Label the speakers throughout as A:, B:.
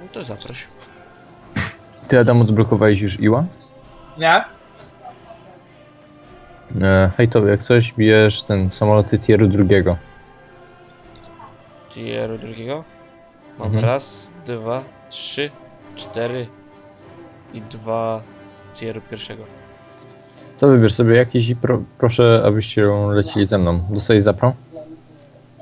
A: No to zaproś.
B: Ty Adam odblokowałeś już Iła?
C: Nie?
B: E, hej to jak coś bierz ten samoloty tieru drugiego.
A: Tieru drugiego. Mam
B: Mhm.
A: raz, dwa, trzy, cztery i dwa tieru pierwszego.
B: To wybierz sobie jakiś i pro, proszę, abyście lecili ze mną. Dostałeś zapro?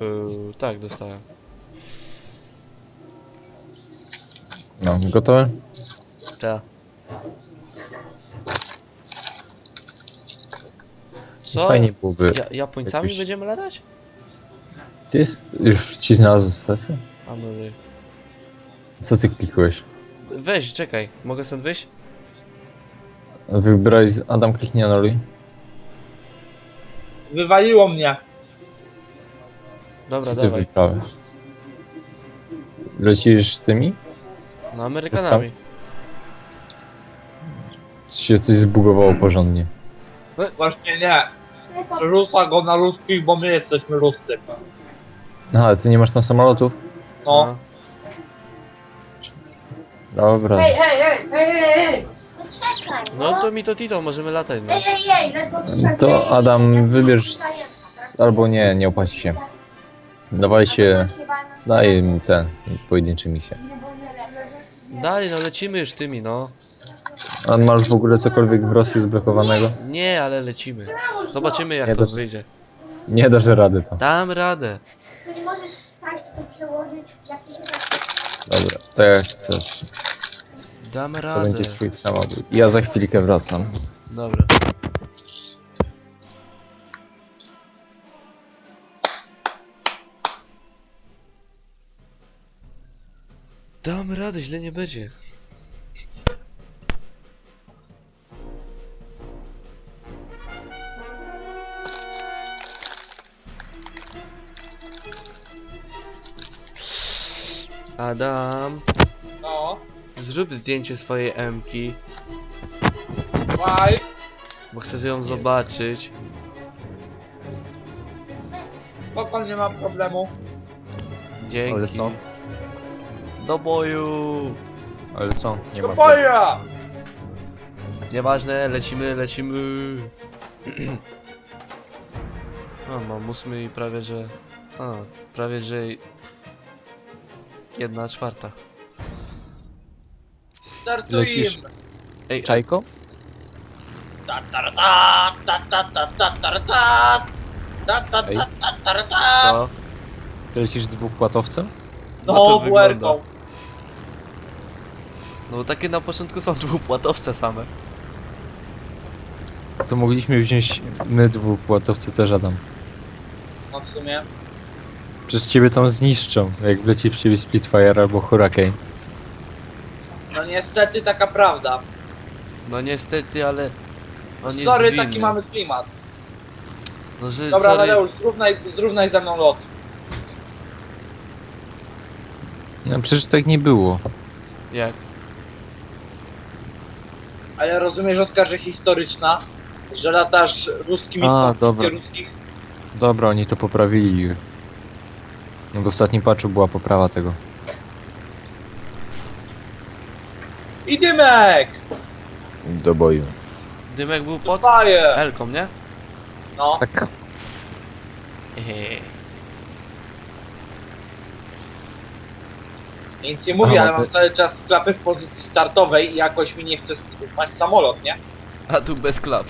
A: Yy, tak, dostałem.
B: No, gotowe?
A: Ta. Co?
B: Fajnie byłoby.
A: Ja, Japońcami
B: jakoś-
A: będziemy latać?
B: Ty jest, już ci znalazł sesję?
A: A no wy.
B: Co ty klikłeś?
A: Weź, czekaj. Mogę stąd wyjść?
B: Wybrałeś, Adam kliknie anuluj.
C: Wywaliło mnie.
A: Dobra,
B: Co ty
A: dawaj.
B: wybrałeś? Lecisz tymi?
A: No Amerykanami.
B: Się coś zbugowało porządnie?
C: Właśnie nie. Przerzuca go na ruskich, bo my jesteśmy ruscy.
B: Aha, ale ty nie masz tam samolotów?
C: No.
B: Dobra.
D: Hej, hej, hej, hej, hej, hej! No
A: No
D: no.
A: to mi to Tito, możemy latać, no.
D: Ej, ej, ej, ledwo trzeba-
B: To Adam, wybierz... s- Albo nie, nie opłaci się. Dawajcie... Daj mi te pojedyncze misje.
A: Dalej, no lecimy już tymi, no.
B: A masz w ogóle cokolwiek w Rosji zblokowanego?
A: Nie, ale lecimy. Zobaczymy jak
B: Nie,
A: to
B: to-
A: wyjdzie.
B: Nie dasz rady to.
A: Dam radę.
D: To nie możesz wstać i to przełożyć, jak ci się tak chce.
B: Dobra, tak jak chcesz.
A: Dam
B: To
A: radę.
B: będzie twój samochód. Ja za chwilkę wracam.
A: Dobra. Dam radę, źle nie będzie. Adam,
C: No.
A: zrób zdjęcie swojej Emki,
C: Bye.
A: bo chcę ją zobaczyć.
C: Spoko, nie ma problemu.
A: Dzięki.
B: Ale co?
A: Do boju!
B: Ale co? Nie
C: Do
B: ma.
C: boja!
A: Nieważne, lecimy, lecimy. No, mam ósmy i prawie że. A, prawie że. Jedna czwarta.
C: Startujemy.
B: Lecisz?
A: Ej,
B: Czajko?
C: Ta, ta, ta, ta, ta, ta, ta, ta, ta. Ta, ta, ta, ta, ta, ta.
A: co?
B: Ty lecisz dwupłatowcem?
A: No
C: No,
A: to wygląda. No bo takie na początku są dwupłatowce same.
B: To mogliśmy wziąć my dwupłatowcy też Adam.
C: No w sumie.
B: Przez ciebie tam zniszczą, jak wleci w ciebie Splitfire albo Hurricane.
C: No niestety taka prawda.
A: No niestety, ale. On jest
C: Sorry,
A: winny.
C: taki mamy klimat.
A: No, że,
C: Dobra,
A: sorry.
C: Tadeusz, zrównaj, zrównaj ze mną lot.
B: No przecież tak nie było.
A: Jak?
C: Ale rozumiesz, Oskar, że historyczna, że latasz ruskimi
B: A, dobra.
C: ruskich.
B: Dobra, oni to poprawili. W ostatnim patchu była poprawa tego.
C: I dymek!
B: Do boju.
A: Dymek był pod
C: Faje!
A: Elką, nie?
C: No,
B: Tak.
A: Hehe.
C: Nic nie mówię, ale
B: ty-
C: mam cały czas klapy w pozycji startowej i jakoś mi nie chce paść samolot, nie?
A: A tu bez klap.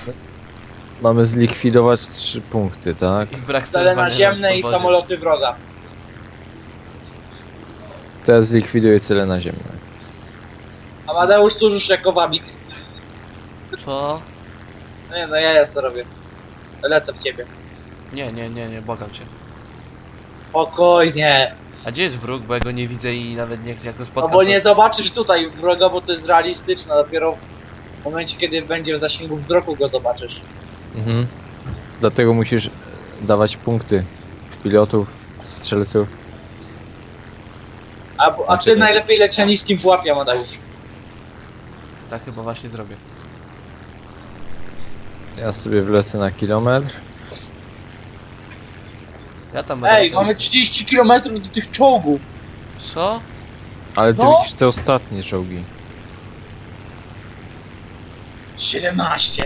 B: Mamy zlikwidować trzy punkty, tak?
A: I brak
C: Cele
A: sterowania
C: naziemne i samoloty wroga.
B: To ja zlikwiduję cele naziemne.
C: Amadeusz tu już jako wabik.
A: Co?
C: No nie, no ja ja co robię. Lecę w ciebie.
A: Nie, nie, nie, nie, błagam cię.
C: Spokojnie.
A: A gdzie jest wróg, bo ja go nie widzę i nawet nie chcę jako
C: No
A: spotkać.
C: bo nie zobaczysz tutaj wroga, bo to jest realistyczne. Dopiero w momencie, kiedy będzie w zasięgu wzroku go zobaczysz.
B: Mhm. Dlatego musisz e, dawać punkty w pilotów, strzelców.
C: A, a
B: Znaczy
C: ty
B: nie.
C: najlepiej leć na niskim pułapie, Amadeusz.
A: Tak chyba właśnie zrobię.
B: Ja sobie wlecę na kilometr.
A: Ja tam
C: Ej,
A: będę
C: mamy 30 km do tych czołgów.
A: Co?
B: Ale ty
C: No.
B: widzisz te ostatnie czołgi.
C: 17.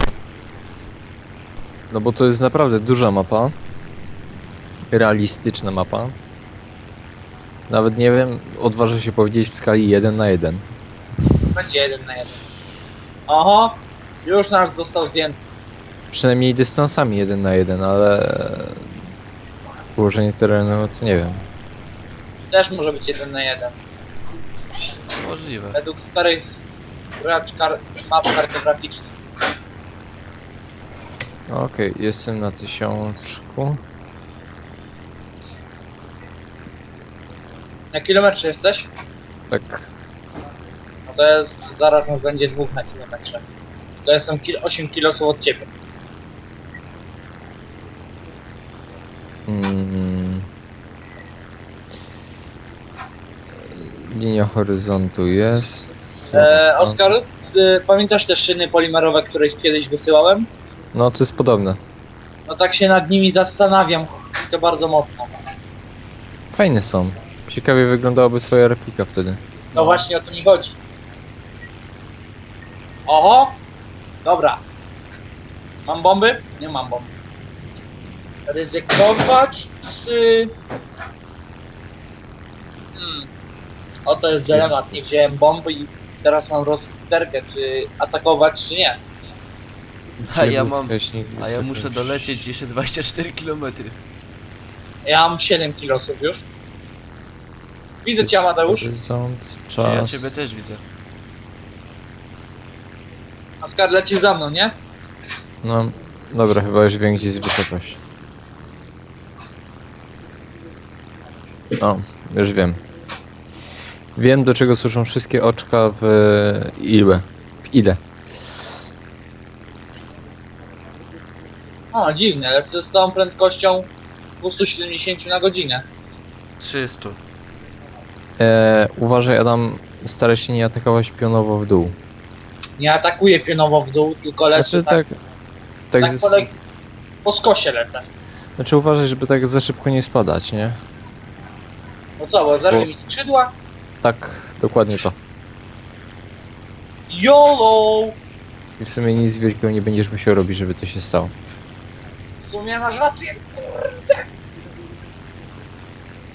B: No bo to jest naprawdę duża mapa. Realistyczna mapa. Nawet nie wiem, odważę się powiedzieć w skali 1 na 1.
C: Będzie jeden na jeden. Oho, już nasz został zdjęty.
B: Przynajmniej dystansami 1 na 1, ale położenie terenu to nie wiem.
C: Też może być jeden na jeden.
A: Możliwe.
C: Według starych gracz kar map kartograficznych.
B: Okej, jestem na tysiączku.
C: Na kilometrze jesteś?
B: Tak,
C: No to jest, zaraz nas będzie dwóch na kilometrze. To jestem kil 8 kilosów od ciebie.
B: Mm. Linia horyzontu jest.
C: E, Oskar, ty pamiętasz te szyny polimerowe, które kiedyś wysyłałem?
B: No to jest podobne.
C: No tak się nad nimi zastanawiam. I to bardzo mocno.
B: Fajne są. Ciekawie wyglądałaby twoja replika wtedy.
C: No właśnie o to mi chodzi. Oho! Dobra. Mam bomby? Nie mam bomby. Ryzykować czy... Hmm. Oto jest dylemat. Nie wziąłem bomby i teraz mam rozterkę, czy atakować, czy nie.
A: A ja mam- A ja muszę dolecieć jeszcze 24 km.
C: Ja mam 7 kilosów już. Widzę cię, Amadeusz.
B: Horyzont,
A: Czy ja
B: czas.
A: ciebie też widzę.
C: A Skar leci za mną, nie?
B: No, dobra, chyba już wiem gdzie jest wysokość. O, już wiem. Wiem do czego służą wszystkie oczka w ile. W ile.
C: O, dziwne, lecę z całą prędkością 270 na godzinę.
A: 300.
B: E, uważaj Adam, staraj się nie atakować pionowo w dół.
C: Nie atakuję pionowo w dół, tylko lecę
B: Znaczy
C: tak,
B: tak... Tak,
C: tak po skosie lecę.
B: znaczy uważaj, żeby tak za szybko nie spadać, nie?
C: No co, bo
B: Bo-
C: mi skrzydła?
B: Tak, dokładnie to.
C: YOLO!
B: I w sumie nic wielkiego nie będziesz musiał robić, żeby to się stało.
C: W sumie masz rację,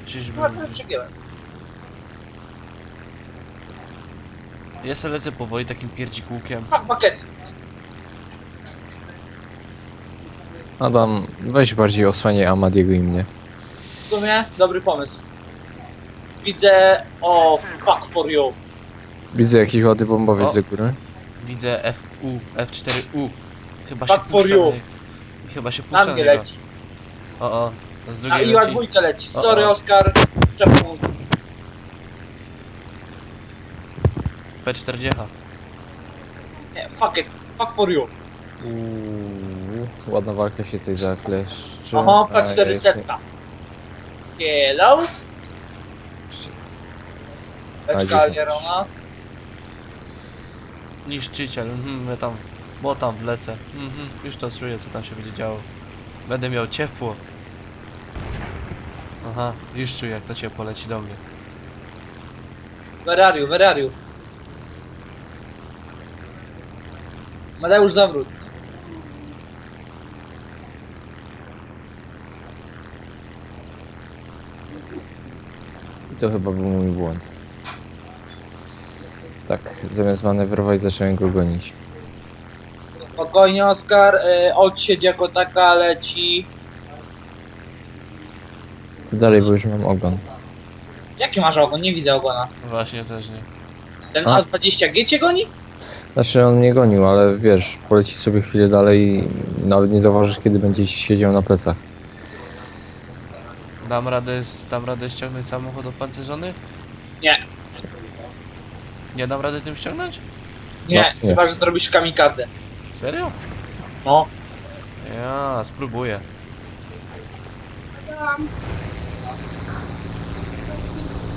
A: Czyżby...
C: kurwa, przegięłem.
A: Ja se lecę powoli takim pierdzikułkiem.
C: Fuck bucket!
B: Adam, weź bardziej osłaniaj Amadiego i mnie.
C: W sumie dobry pomysł. Widzę... O, fuck for you.
B: Widzę jakiś ładny bombowiec
A: O.
B: do góry.
A: Widzę FU, F4U. Chyba
C: Fuck
A: się
C: for
A: puszcza
C: you.
A: na niego. Chyba się
C: Na
A: puszcza na
C: mnie
A: niego.
C: leci.
A: O, o. Z
C: A
A: drugiej
C: i na
A: leci.
C: dwójkę leci.
A: O,
C: Sorry
A: o.
C: Oskar. Przepnął.
A: P40.
C: Nie, fuck it. Fuck for you.
B: Uuu, ładna walka się tutaj zakleszczy.
C: Oho,
B: A, ja
C: P4
B: jeszcze-
C: setka. Hello?
B: A,
C: Beczka. Alierona.
A: Niszczyciel, mhm, ja tam, bo tam wlecę. Mhm, już to czuję, co tam się będzie działo. Będę miał ciepło. Aha, już czuję, jak to ciepło leci do mnie.
C: Where are you? Where are you? Mateusz zawrót.
B: I to chyba był mój błąd. Tak, zamiast manewrować zacząłem go gonić.
C: Spokojnie Oskar, y, odsiedź jako taka leci.
B: To dalej, bo już mam ogon.
C: Jaki masz ogon? Nie widzę ogona.
A: Właśnie też nie.
C: Ten
B: A.
C: A20G cię goni?
B: Znaczy on mnie gonił, ale wiesz, poleci sobie chwilę dalej i nawet nie zauważysz kiedy będzie siedział na plecach.
A: Dam radę, dam radę ściągnąć samochód opancerzony?
C: Nie.
A: Nie dam rady tym ściągnąć?
C: Nie,
B: No, nie.
C: chyba że zrobisz kamikadze.
A: Serio?
C: No.
A: Ja, spróbuję.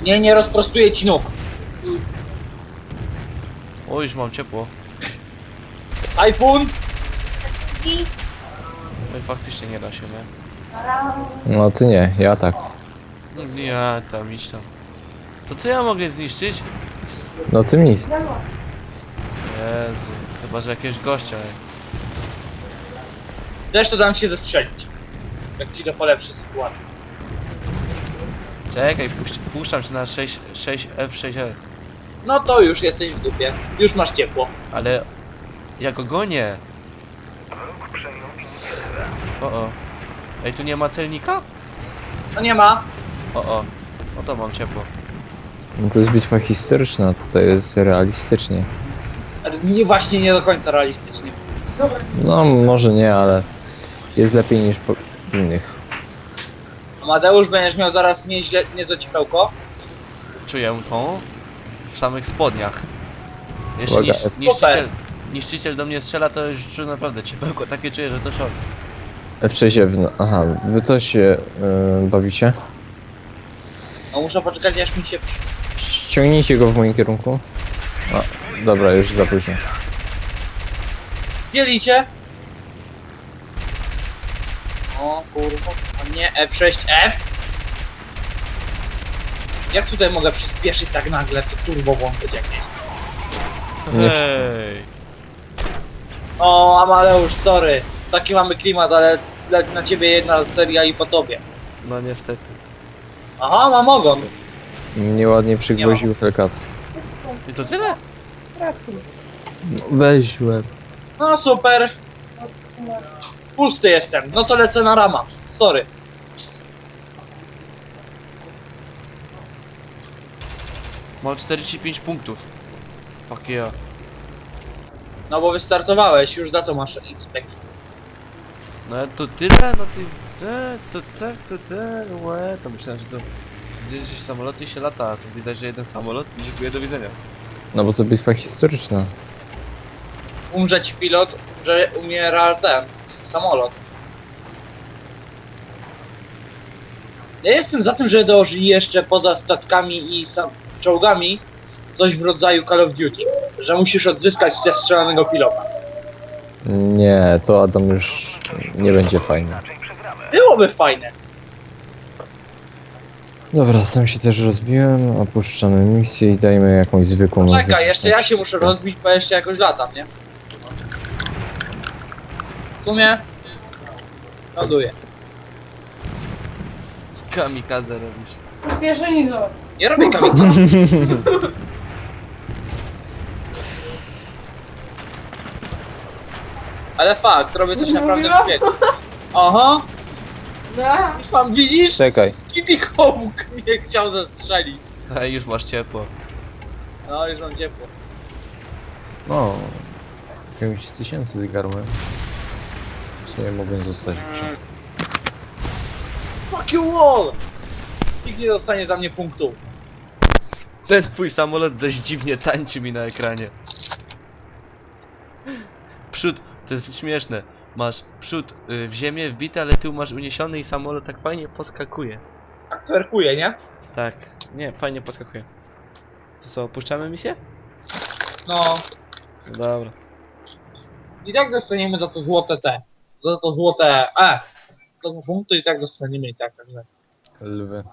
C: Nie, nie rozprostuję ci nóg.
A: O, już mam ciepło.
C: iPhone?
D: I
A: No i faktycznie nie da się, nie?
B: No ty nie, ja tak.
A: Nie, tam idź tam. To co ja mogę zniszczyć?
B: No tym nic.
A: Jezu, chyba że jakiegoś gościa.
C: to dam ci się zestrzelić. Jak ci to polepszy sytuację.
A: Czekaj, puść, puszczam się na 6, 6 F6E.
C: No to już jesteś w dupie. Już masz ciepło.
A: Ale ja go gonię. O o. Ej, tu nie ma celnika?
C: No nie ma.
A: O o. No to mam ciepło.
B: No to jest bitwa historyczna, tutaj jest realistycznie.
C: Nie właśnie nie do końca realistycznie.
B: No może nie, ale jest lepiej niż po innych.
C: Amadeusz będziesz miał zaraz nieźle, niezłe ciepełko.
A: Czuję to w samych spodniach. Jeśli
B: Uwaga,
A: nisz,
B: F-
A: niszczyciel, niszczyciel do mnie strzela, to już czuję naprawdę ciepełko takie czuję, że to szok.
B: F6, no, aha, wy to się yy, bawicie?
C: No muszę poczekać aż mi się...
B: Ściągnijcie go w moim kierunku. A, dobra, już za późno.
C: Zdjęlicie? O kurwa, a nie F6F? Jak tutaj mogę przyspieszyć tak nagle, to turbo włączyć jakieś?
B: Nie wszystko.
A: Hej!
C: O, Amadeusz, sorry. Taki mamy klimat, ale na ciebie jedna seria i po tobie.
A: No niestety.
C: Aha, mam ogon.
B: Mnie ładnie przygwoził Hellcat.
A: I to tyle?
B: Weź łeb.
C: No super. Pusty jestem, no to lecę na rama. Sorry.
A: Mam 45 punktów. Fuck yeah.
C: No bo wystartowałeś, już za to masz XP.
A: No to tyle? No ty... te, To tak, to te, łe, to myślałem, że to... Gdzieś samolot i się lata, a tu widać, że jeden samolot i dziękuję, do widzenia.
B: No bo to bitwa historyczna.
C: Umrze ci pilot, że umiera ten samolot. Ja jestem za tym, że dołożyli jeszcze poza statkami i sam czołgami coś w rodzaju Call of Duty, że musisz odzyskać zestrzelanego pilota.
B: Nie, to Adam już nie będzie fajny.
C: Byłoby fajne.
B: Dobra, sam się też rozbiłem, opuszczamy misję i dajmy jakąś zwykłą...
C: Czekaj, jeszcze ja się muszę rozbić, bo jeszcze jakoś latam, nie? W sumie... Ląduję.
A: Kamikadze robisz.
E: Kieszeni zobacz.
C: Nie robię kamikaze. Ale fakt, robię coś naprawdę
E: Mówiłam?
C: głupiego. Aha,
E: Da.
C: pan widzisz?
B: Czekaj.
C: Kitty Hawk mnie chciał zastrzelić.
A: Hej, już masz ciepło.
C: No, już mam ciepło.
B: No, 5 tysięcy zgarłem. W sumie mogłem zostać w grze.
C: Fuck you all! Nikt nie dostanie za mnie punktu.
A: Ten twój samolot dość dziwnie tańczy mi na ekranie. Przód, to jest śmieszne. Masz przód y, w ziemię wbity, ale tył masz uniesiony i samolot tak fajnie poskakuje.
C: Tak twerkuje, nie?
A: Tak, nie, fajnie poskakuje. To co, opuszczamy misję?
C: No.
A: No dobra.
C: I tak dostaniemy za to złote te. Za to złote E. Za to punkty i tak dostaniemy i tak, także.
B: Lwy.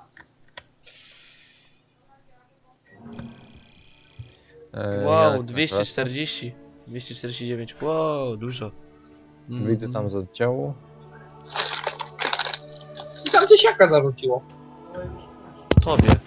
B: E,
A: Wow,
B: jasne,
A: 240. 249, wow, dużo.
B: proszę. Wyjdę tam z oddziału.
C: I tam tysiaka zarzuciło.
A: Tobie.